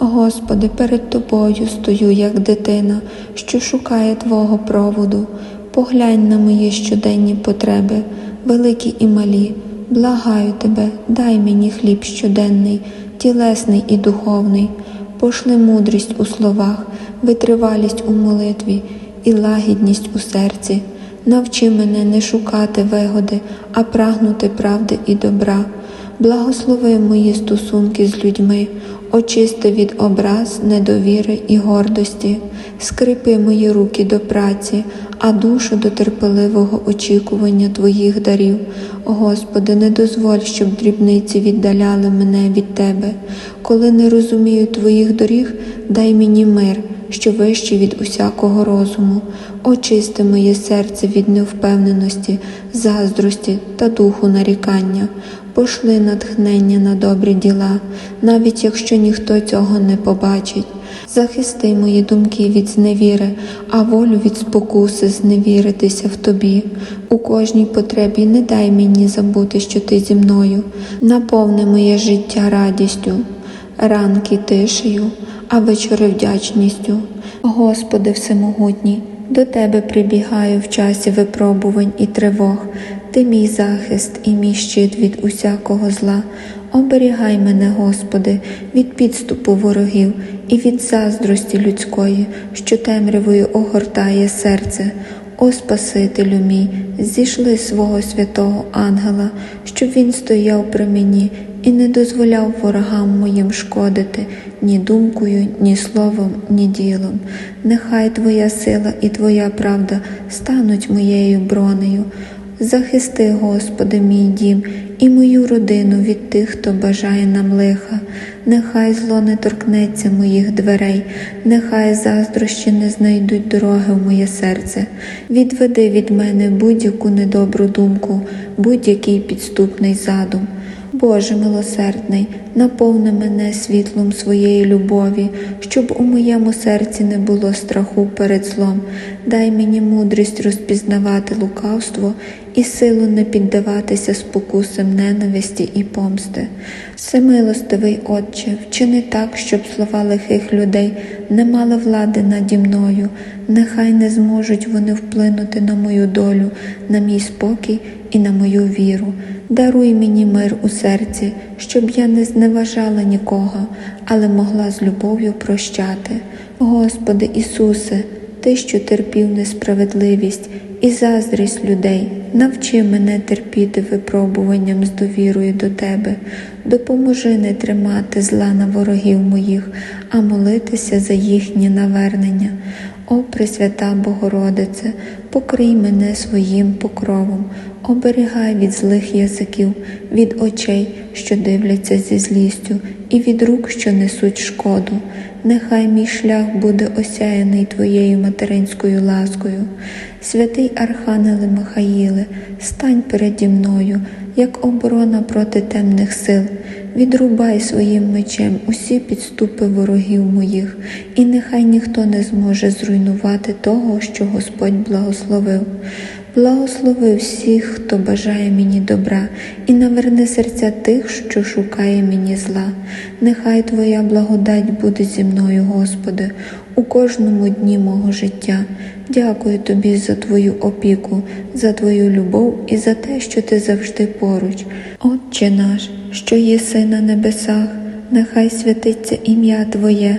Господи, перед Тобою стою, як дитина, що шукає Твого проводу. Поглянь на мої щоденні потреби, великі і малі. Благаю Тебе, дай мені хліб щоденний, тілесний і духовний. Пошли мудрість у словах, витривалість у молитві і лагідність у серці. Навчи мене не шукати вигоди, а прагнути правди і добра. Благослови мої стосунки з людьми, очисти від образ, недовіри і гордості, скрипи мої руки до праці, а душу до терпеливого очікування Твоїх дарів. Господи, не дозволь, щоб дрібниці віддаляли мене від Тебе. Коли не розумію Твоїх доріг, дай мені мир, що вищий від усякого розуму. Очисти моє серце від невпевненості, заздрості та духу нарікання. Пошли натхнення на добрі діла, навіть якщо ніхто цього не побачить. Захисти мої думки від зневіри, а волю від спокуси зневіритися в тобі. У кожній потребі не дай мені забути, що ти зі мною. Наповни моє життя радістю, ранки тишею, а вечори вдячністю. Господи Всемогутній, до Тебе прибігаю в часі випробувань і тривог. Ти мій захист і мій щит від усякого зла. Оберігай мене, Господи, від підступу ворогів і від заздрості людської, що темрявою огортає серце. О Спасителю мій, зійшли свого святого ангела, щоб він стояв при мені і не дозволяв ворогам моїм шкодити ні думкою, ні словом, ні ділом. Нехай Твоя сила і Твоя правда стануть моєю бронею. Захисти, Господи, мій дім і мою родину від тих, хто бажає нам лиха. Нехай зло не торкнеться моїх дверей, нехай заздрощі не знайдуть дороги в моє серце. Відведи від мене будь-яку недобру думку, будь-який підступний задум. Боже милосердний, наповни мене світлом своєї любові, щоб у моєму серці не було страху перед злом. Дай мені мудрість розпізнавати лукавство і силу не піддаватися спокусам ненависті і помсти. Всемилостивий Отче, вчини так, щоб слова лихих людей не мали влади наді мною, нехай не зможуть вони вплинути на мою долю, на мій спокій і на мою віру. Даруй мені мир у серці, щоб я не зневажала нікого, але могла з любов'ю прощати. Господи Ісусе, Ти, що терпів несправедливість і заздрість людей, навчи мене терпіти випробуванням з довірою до Тебе, допоможи не тримати зла на ворогів моїх, а молитися за їхнє навернення. О Пресвята Богородице, покрий мене своїм покровом, оберігай від злих язиків, від очей, що дивляться зі злістю, і від рук, що несуть шкоду. Нехай мій шлях буде осяяний Твоєю материнською ласкою. Святий Архангеле Михаїле, стань переді мною, як оборона проти темних сил. Відрубай своїм мечем усі підступи ворогів моїх, і нехай ніхто не зможе зруйнувати того, що Господь благословив. Благослови всіх, хто бажає мені добра, і наверни серця тих, що шукає мені зла. Нехай Твоя благодать буде зі мною, Господи, у кожному дні мого життя. Дякую Тобі за Твою опіку, за Твою любов і за те, що Ти завжди поруч. Отче наш, що єси на небесах, нехай святиться ім'я Твоє,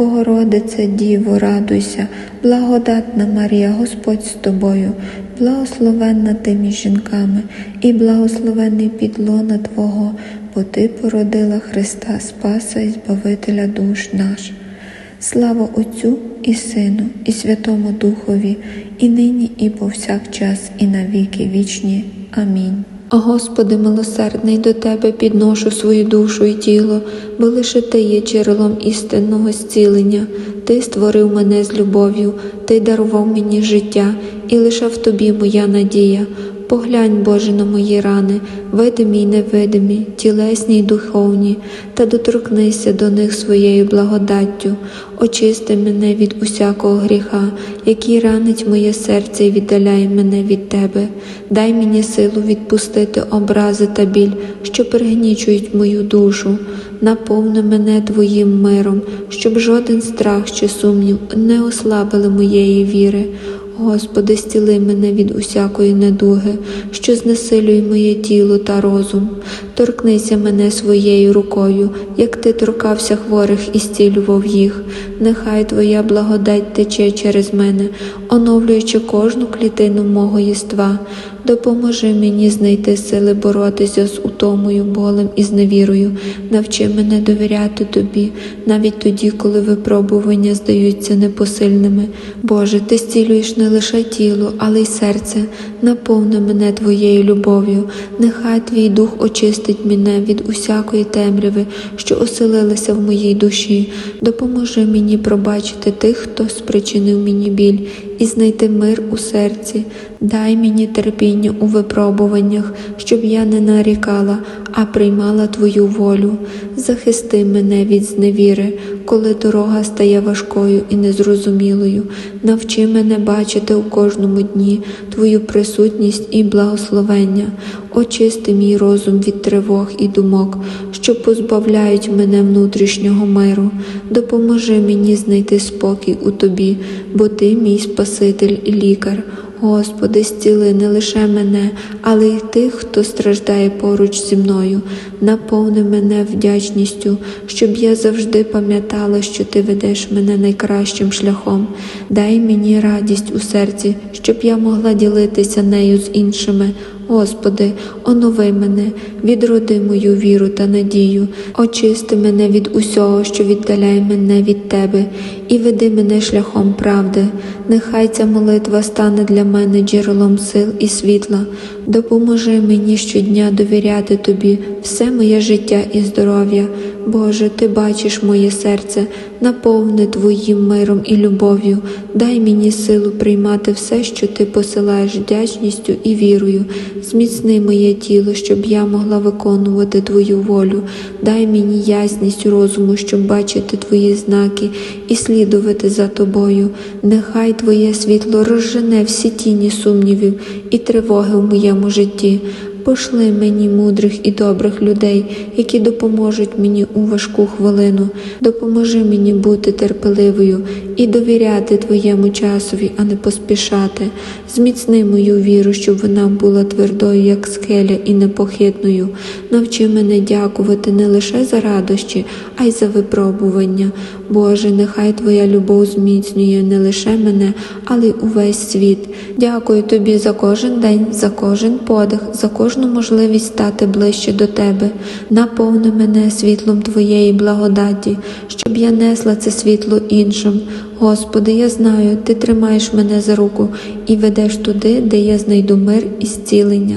Богородице, Діво, радуйся, благодатна Марія, Господь з тобою, благословенна ти між жінками, і благословений підлона Твого, бо Ти породила Христа Спаса і Збавителя душ наш. Слава Отцю і Сину, і Святому Духові, і нині, і повсякчас, і на віки вічні. Амінь. Господи милосердний, до Тебе підношу свою душу і тіло, бо лише Ти є джерелом істинного зцілення. Ти створив мене з любов'ю, Ти дарував мені життя, і лише в Тобі моя надія. Поглянь, Боже, на мої рани, видимі й невидимі, тілесні й духовні, та доторкнися до них своєю благодаттю, очисти мене від усякого гріха, який ранить моє серце і віддаляє мене від Тебе. Дай мені силу відпустити образи та біль, що пригнічують мою душу. Наповни мене Твоїм миром, щоб жоден страх чи сумнів не ослабили моєї віри. Господи, стіли мене від усякої недуги, що знесилює моє тіло та розум. Торкнися мене своєю рукою, як ти торкався хворих і зцілював їх. Нехай Твоя благодать тече через мене, оновлюючи кожну клітину мого єства. Допоможи мені знайти сили боротися з утомою, болем і зневірою. Навчи мене довіряти тобі, навіть тоді, коли випробування здаються непосильними. Боже, ти зцілюєш не лише тіло, але й серце. Наповни мене твоєю любов'ю. Нехай твій дух очистить мене від усякої темряви, що оселилася в моїй душі. Допоможи мені пробачити тих, хто спричинив мені біль, і знайти мир у серці. Дай мені терпіння у випробуваннях, щоб я не нарікала, а приймала Твою волю. Захисти мене від зневіри, коли дорога стає важкою і незрозумілою. Навчи мене бачити у кожному дні Твою присутність і благословення. Очисти мій розум від тривог і думок, що позбавляють мене внутрішнього миру. Допоможи мені знайти спокій у Тобі, бо Ти мій Спаситель і лікар. Господи, зціли не лише мене, але й тих, хто страждає поруч зі мною. Наповни мене вдячністю, щоб я завжди пам'ятала, що Ти ведеш мене найкращим шляхом. Дай мені радість у серці, щоб я могла ділитися нею з іншими. Господи, онови мене, відроди мою віру та надію, очисти мене від усього, що віддаляє мене від Тебе, і веди мене шляхом правди. Нехай ця молитва стане для мене джерелом сил і світла. Допоможи мені щодня довіряти Тобі все моє життя і здоров'я. Боже, Ти бачиш моє серце, наповни Твоїм миром і любов'ю. Дай мені силу приймати все, що Ти посилаєш вдячністю і вірою. Зміцни моє тіло, щоб я могла виконувати Твою волю. Дай мені ясність розуму, щоб бачити Твої знаки і слідувати за Тобою. Нехай Твоє світло розжене всі тіні сумнівів і тривоги в моєму житті. Пошли мені мудрих і добрих людей, які допоможуть мені у важку хвилину. Допоможи мені бути терпеливою і довіряти Твоєму часові, а не поспішати. Зміцни мою віру, щоб вона була твердою, як скеля, і непохитною. Навчи мене дякувати не лише за радощі, а й за випробування. Боже, нехай Твоя любов зміцнює не лише мене, але й увесь світ. Дякую Тобі за кожен день, за кожен подих, за кожну можливість стати ближче до Тебе. Наповни мене світлом Твоєї благодаті, щоб я несла це світло іншим. Господи, я знаю, Ти тримаєш мене за руку і ведеш туди, де я знайду мир і зцілення.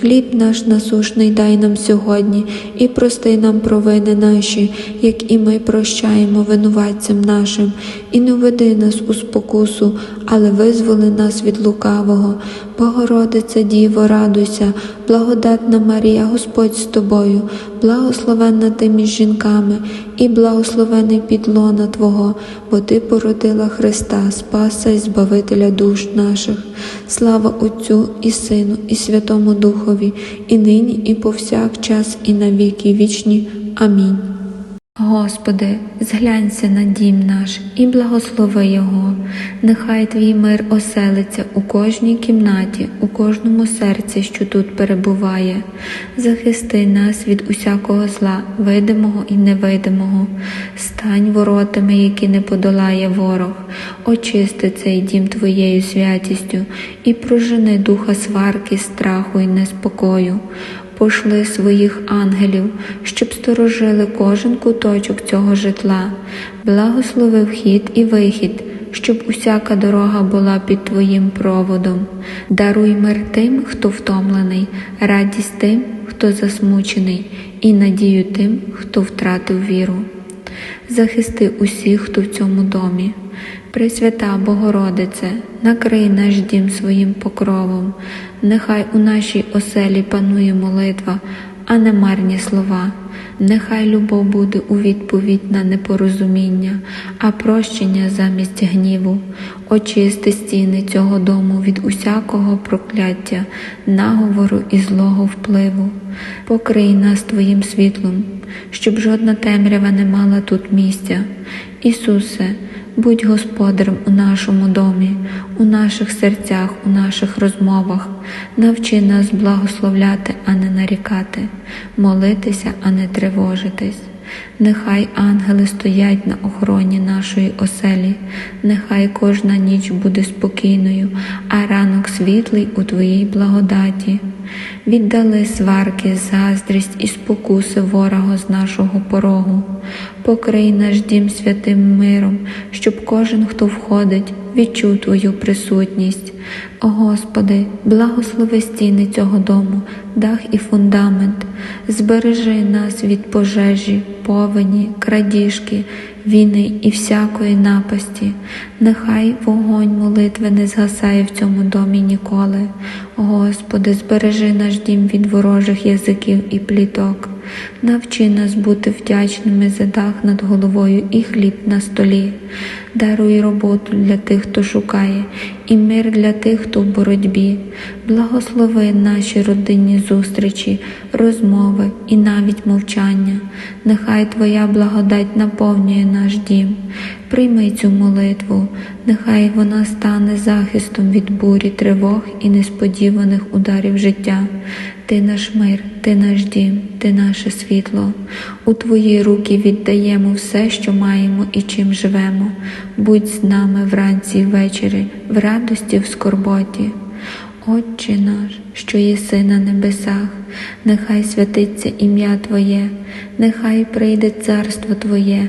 Хліб наш насушний дай нам сьогодні, і прости нам провини наші, як і ми прощаємо винуватцям нашим, і не веди нас у спокусу, але визволи нас від лукавого. Богородиця Діво, радуйся, благодатна Марія, Господь з тобою, благословенна ти між жінками, і благословений підлона Твого, бо Ти породила Христа, Спаса і Збавителя душ наших. Слава Отцю і Сину, і Святому Духові, і нині, і повсякчас, і на віки вічні. Амінь. Господи, зглянься на дім наш і благослови його. Нехай твій мир оселиться у кожній кімнаті, у кожному серці, що тут перебуває. Захисти нас від усякого зла, видимого і невидимого. Стань воротами, які не подолає ворог. Очисти цей дім твоєю святістю і прожени духа сварки, страху і неспокою пошли своїх ангелів, щоб сторожили кожен куточок цього житла, благослови вхід і вихід, щоб усяка дорога була під Твоїм проводом. Даруй мир тим, хто втомлений, радість тим, хто засмучений, і надію тим, хто втратив віру. Захисти усіх, хто в цьому домі. Пресвята Богородице, накрий наш дім своїм покровом, нехай у нашій оселі панує молитва, а не марні слова. Нехай любов буде у відповідь на непорозуміння, а прощення замість гніву. Очисти стіни цього дому від усякого прокляття, наговору і злого впливу. Покрий нас Твоїм світлом, щоб жодна темрява не мала тут місця. Ісусе, будь господарем у нашому домі, у наших серцях, у наших розмовах. Навчи нас благословляти, а не нарікати, молитися, а не тривожитись. Нехай ангели стоять на охороні нашої оселі, нехай кожна ніч буде спокійною, а ранок світлий у Твоїй благодаті. Віддали сварки, заздрість і спокуси ворога з нашого порогу. Покрий наш дім святим миром, щоб кожен, хто входить, відчув Твою присутність. О Господи, благослови стіни цього дому, дах і фундамент, збережи нас від пожежі, повені, крадіжки, війни і всякої напасті. Нехай вогонь молитви не згасає в цьому домі ніколи. Господи, збережи наш дім від ворожих язиків і пліток. Навчи нас бути вдячними за дах над головою і хліб на столі. Даруй роботу для тих, хто шукає, і мир для тих, хто в боротьбі. Благослови наші родинні зустрічі, розмови і навіть мовчання. Нехай Твоя благодать наповнює наш дім. Прийми цю молитву, нехай вона стане захистом від бурі, тривог і несподіваних ударів життя. Ти наш мир, ти наш дім, ти наше світло. У Твої руки віддаємо все, що маємо і чим живемо. Будь з нами вранці й ввечері, в радості, в скорботі. Отче наш, що єси на небесах, нехай святиться ім'я Твоє, нехай прийде царство Твоє,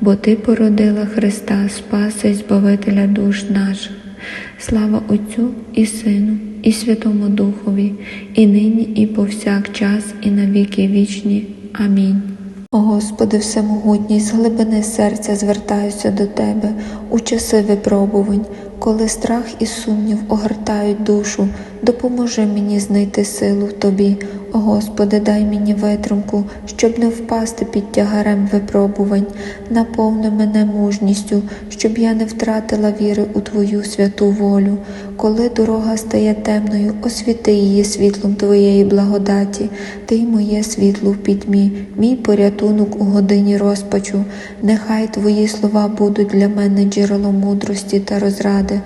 бо Ти породила Христа, Спаса і Збавителя душ наших. Слава Отцю і Сину, і Святому Духові, і нині, і повсякчас, і на віки вічні. Амінь. О Господи, Всемогутній, з глибини серця звертаюся до Тебе у часи випробувань, коли страх і сумнів огортають душу, допоможи мені знайти силу в Тобі. Господи, дай мені витримку, щоб не впасти під тягарем випробувань, наповни мене мужністю, щоб я не втратила віри у Твою святу волю. Коли дорога стає темною, освіти її світлом Твоєї благодаті, Ти моє світло в пітьмі, мій порятунок у годині розпачу. Нехай Твої слова будуть для мене джерелом мудрості та розради.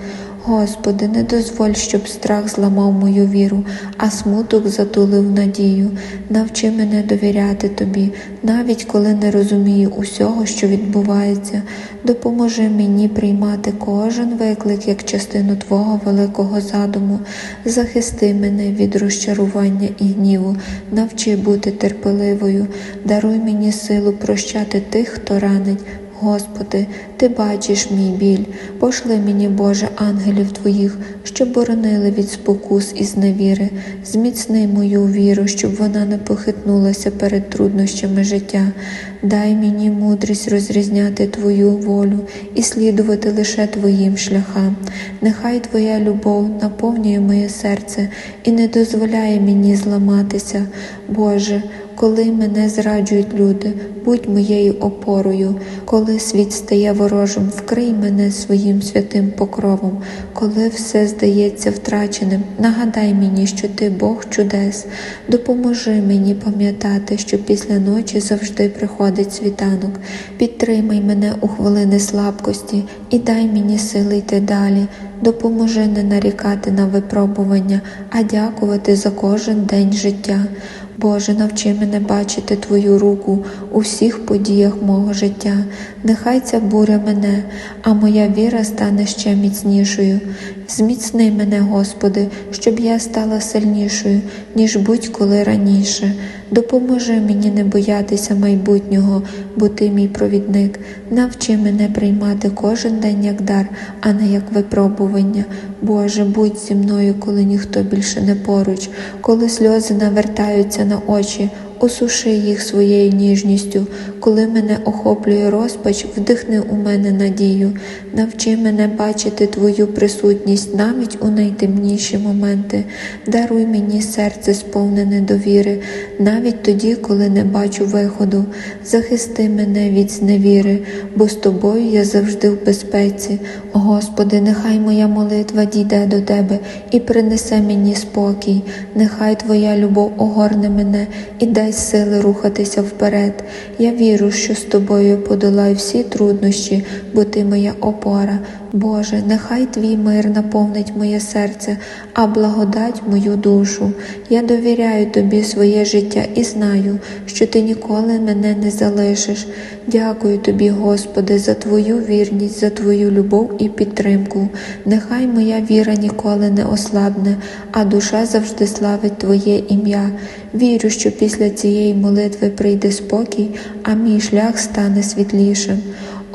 Господи, не дозволь, щоб страх зламав мою віру, а смуток затулив надію. Навчи мене довіряти Тобі, навіть коли не розумію усього, що відбувається. Допоможи мені приймати кожен виклик як частину Твого великого задуму. Захисти мене від розчарування і гніву, навчи бути терпеливою, даруй мені силу прощати тих, хто ранить. Господи, Ти бачиш мій біль, пошли мені, Боже, ангелів Твоїх, щоб боронили від спокус і зневіри, зміцни мою віру, щоб вона не похитнулася перед труднощами життя. Дай мені мудрість розрізняти Твою волю і слідувати лише Твоїм шляхам. Нехай Твоя любов наповнює моє серце і не дозволяє мені зламатися, Боже коли мене зраджують люди, будь моєю опорою, коли світ стає ворожим, вкрий мене своїм святим покровом, коли все здається втраченим, нагадай мені, що ти Бог чудес, допоможи мені пам'ятати, що після ночі завжди приходить світанок, підтримай мене у хвилини слабкості і дай мені сили йти далі. Допоможи не нарікати на випробування, а дякувати за кожен день життя. Боже, навчи мене бачити Твою руку у всіх подіях мого життя. Нехай ця буря мене, а моя віра стане ще міцнішою. Зміцни мене, Господи, щоб я стала сильнішою, ніж будь-коли раніше. Допоможи мені не боятися майбутнього, бо ти мій провідник. Навчи мене приймати кожен день як дар, а не як випробування. Боже, будь зі мною, коли ніхто більше не поруч, коли сльози навертаються на очі. Осуши їх своєю ніжністю, коли мене охоплює розпач, вдихни у мене надію, навчи мене бачити Твою присутність навіть у найтемніші моменти. Даруй мені серце сповнене довіри, навіть тоді, коли не бачу виходу. Захисти мене від зневіри, бо з тобою я завжди в безпеці. Господи, нехай моя молитва дійде до Тебе і принесе мені спокій, нехай Твоя любов огорне мене і дай сили рухатися вперед. Я вірю, що з тобою подолаю всі труднощі, бо ти моя опора. Боже, нехай твій мир наповнить моє серце, а благодать мою душу. Я довіряю тобі своє життя і знаю, що ти ніколи мене не залишиш. Дякую тобі, Господи, за твою вірність, за твою любов і підтримку. Нехай моя віра ніколи не ослабне, а душа завжди славить Твоє ім'я. Вірю, що після цієї молитви прийде спокій, а мій шлях стане світлішим.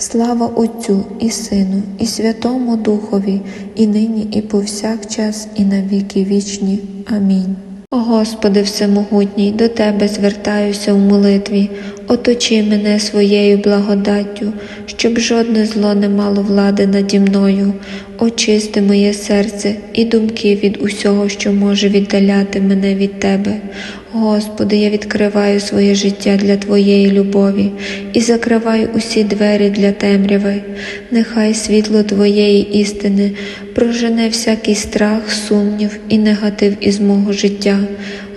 Слава Отцю і Сину, і Святому Духові, і нині, і повсякчас, і на віки вічні. Амінь. О Господи Всемогутній, до Тебе звертаюся у молитві, оточи мене своєю благодаттю, щоб жодне зло не мало влади наді мною, очисти моє серце і думки від усього, що може віддаляти мене від Тебе. Господи, я відкриваю своє життя для Твоєї любові і закриваю усі двері для темряви. Нехай світло Твоєї істини прожене всякий страх, сумнів і негатив із мого життя.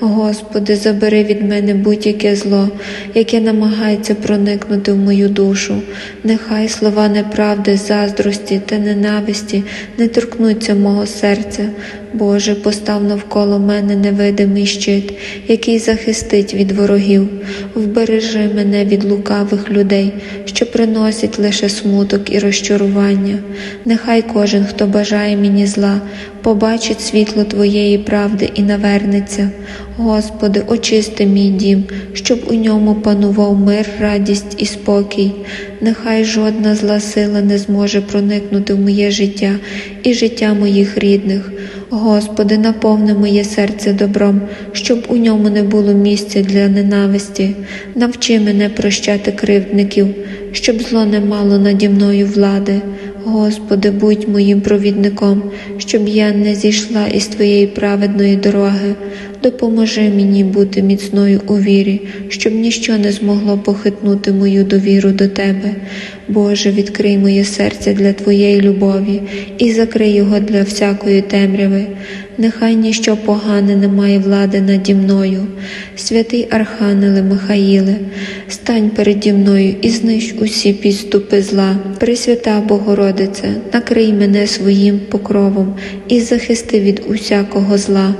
Господи, забери від мене будь-яке зло, яке намагається проникнути в мою душу. Нехай слова неправди, заздрості та ненависті не торкнуться мого серця. Боже, постав навколо мене невидимий щит, який захистить від ворогів. Вбережи мене від лукавих людей, що приносять лише смуток і розчарування. Нехай кожен, хто бажає мені зла, побачить світло Твоєї правди і навернеться. Господи, очисти мій дім, щоб у ньому панував мир, радість і спокій. Нехай жодна зла сила не зможе проникнути в моє життя і життя моїх рідних. Господи, наповни моє серце добром, щоб у ньому не було місця для ненависті. Навчи мене прощати кривдників, щоб зло не мало наді мною влади. Господи, будь моїм провідником, щоб я не зійшла із Твоєї праведної дороги. Допоможи мені бути міцною у вірі, щоб ніщо не змогло похитнути мою довіру до Тебе. Боже, відкрий моє серце для Твоєї любові і закрий його для всякої темряви. Нехай ніщо погане не має влади наді мною. Святий Архангеле Михаїле, стань переді мною і знищ усі підступи зла. Пресвята Богородице, накрий мене своїм покровом і захисти від усякого зла.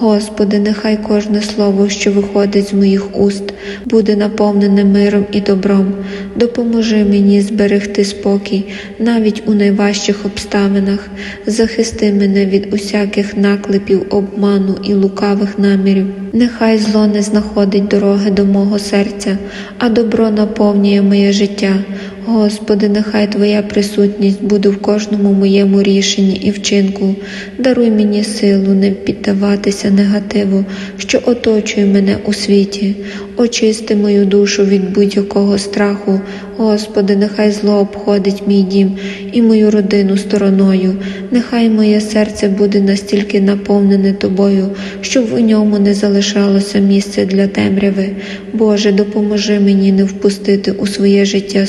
Господи, нехай кожне слово, що виходить з моїх уст, буде наповнене миром і добром. Допоможи мені зберегти спокій навіть у найважчих обставинах, захисти мене від усяких наклепів, обману і лукавих намірів. Нехай зло не знаходить дороги до мого серця, а добро наповнює моє життя. Господи, нехай Твоя присутність буде в кожному моєму рішенні і вчинку. Даруй мені силу не піддаватися негативу, що оточує мене у світі. Очисти мою душу від будь-якого страху. Господи, нехай зло обходить мій дім і мою родину стороною. Нехай моє серце буде настільки наповнене Тобою, щоб у ньому не залишалося місця для темряви. Боже, допоможи мені не впустити у своє життя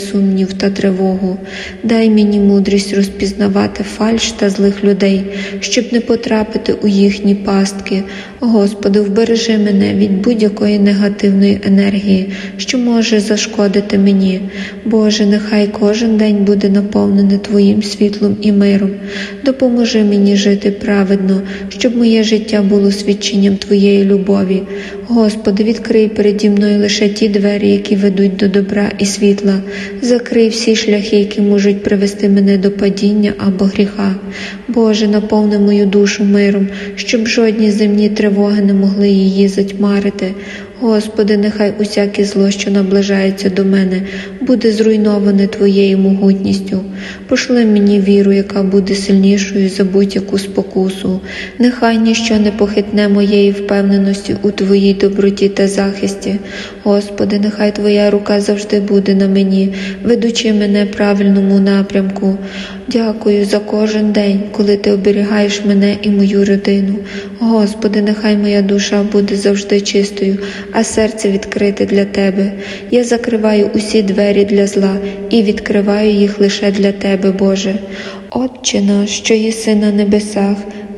сумнів та тривогу. Дай мені мудрість розпізнавати фальш та злих людей, щоб не потрапити у їхні пастки. Господи, вбережи мене від будь-якої негативної енергії, що може зашкодити мені. Боже, нехай кожен день буде наповнений Твоїм світлом і миром. Допоможи мені жити праведно, щоб моє життя було свідченням Твоєї любові. Господи, відкрий переді мною лише ті двері, які ведуть до добра і світла. Закрий всі шляхи, які можуть привести мене до падіння або гріха. Боже, наповни мою душу миром, щоб жодні земні тривоги не могли її затьмарити. Господи, нехай усяке зло, що наближається до мене, буде зруйноване Твоєю могутністю. Пошли мені віру, яка буде сильнішою за будь-яку спокусу. Нехай ніщо не похитне моєї впевненості у Твоїй доброті та захисті. Господи, нехай Твоя рука завжди буде на мені, ведучи мене правильному напрямку. Дякую за кожен день, коли Ти оберігаєш мене і мою родину. Господи, нехай моя душа буде завжди чистою, а серце відкрите для Тебе. Я закриваю усі двері для зла і відкриваю їх лише для Тебе, Боже. Отче наш, що єси на небесах,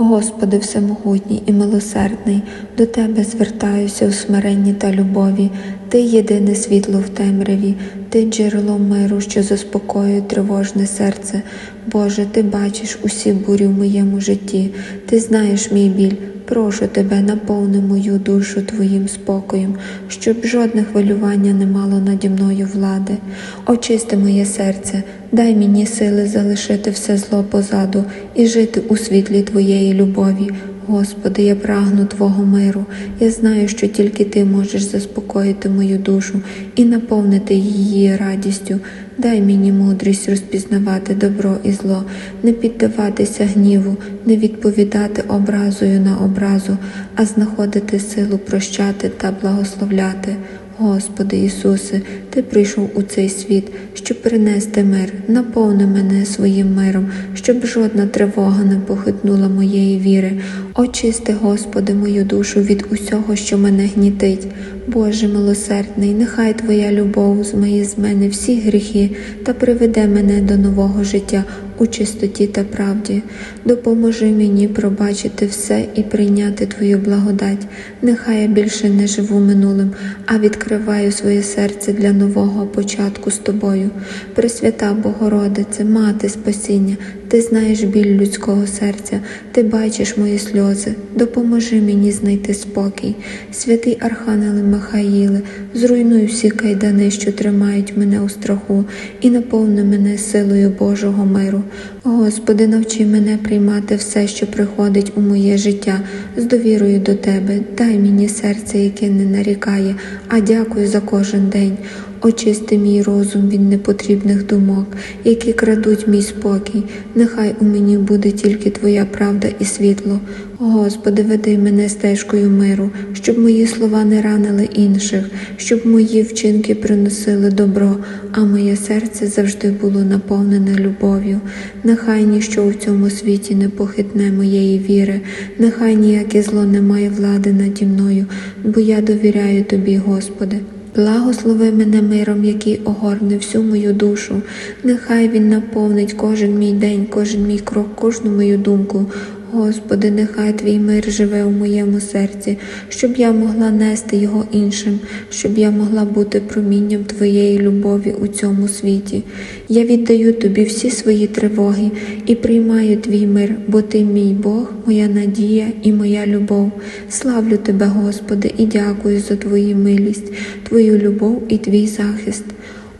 Господи Всемогутній і милосердний, до Тебе звертаюся у смиренні та любові, Ти єдине світло в темряві, Ти джерело миру, що заспокоює тривожне серце. Боже, Ти бачиш усі бурі в моєму житті, Ти знаєш мій біль. Прошу тебе, наповни мою душу Твоїм спокоєм, щоб жодне хвилювання не мало наді мною влади. Очисти моє серце, дай мені сили залишити все зло позаду і жити у світлі Твоєї любові. Господи, я прагну Твого миру. Я знаю, що тільки Ти можеш заспокоїти мою душу і наповнити її радістю. Дай мені мудрість розпізнавати добро і зло, не піддаватися гніву, не відповідати образою на образу, а знаходити силу прощати та благословляти. Господи Ісусе, Ти прийшов у цей світ, щоб принести мир, наповни мене своїм миром, щоб жодна тривога не похитнула моєї віри. Очисти, Господи, мою душу від усього, що мене гнітить. Боже милосердний, нехай Твоя любов змиє з мене всі гріхи та приведе мене до нового життя у чистоті та правді. Допоможи мені пробачити все і прийняти Твою благодать. Нехай я більше не живу минулим, а відкриваю своє серце для нового початку з тобою. Пресвята Богородице, мати спасіння, ти знаєш біль людського серця, ти бачиш мої сльози. Допоможи мені знайти спокій. Святий Архангеле Михаїле, зруйнуй всі кайдани, що тримають мене у страху, і наповни мене силою Божого миру. Господи, навчи мене приймати все, що приходить у моє життя, з довірою до Тебе. Дай мені серце, яке не нарікає, а дякую за кожен день. Очисти мій розум від непотрібних думок, які крадуть мій спокій. Нехай у мені буде тільки Твоя правда і світло. Господи, веди мене стежкою миру, щоб мої слова не ранили інших, щоб мої вчинки приносили добро, а моє серце завжди було наповнене любов'ю. Нехай ніщо у цьому світі не похитне моєї віри, нехай ніяке зло не має влади наді мною, бо я довіряю Тобі, Господи. Благослови мене миром, який огорне всю мою душу. Нехай він наповнить кожен мій день, кожен мій крок, кожну мою думку. Господи, нехай твій мир живе у моєму серці, щоб я могла нести його іншим, щоб я могла бути промінням Твоєї любові у цьому світі. Я віддаю тобі всі свої тривоги і приймаю твій мир, бо ти мій Бог, моя надія і моя любов. Славлю тебе, Господи, і дякую за Твою милість, Твою любов і Твій захист.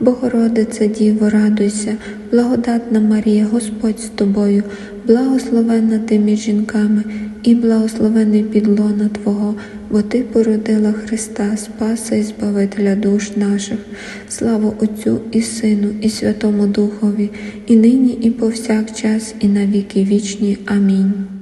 Богородице Діво, радуйся, благодатна Марія, Господь з тобою, благословенна ти між жінками, і благословений підлона Твого, бо Ти породила Христа, Спаса і Збавителя душ наших. Слава Отцю і Сину, і Святому Духові, і нині, і повсякчас, і на віки вічні. Амінь.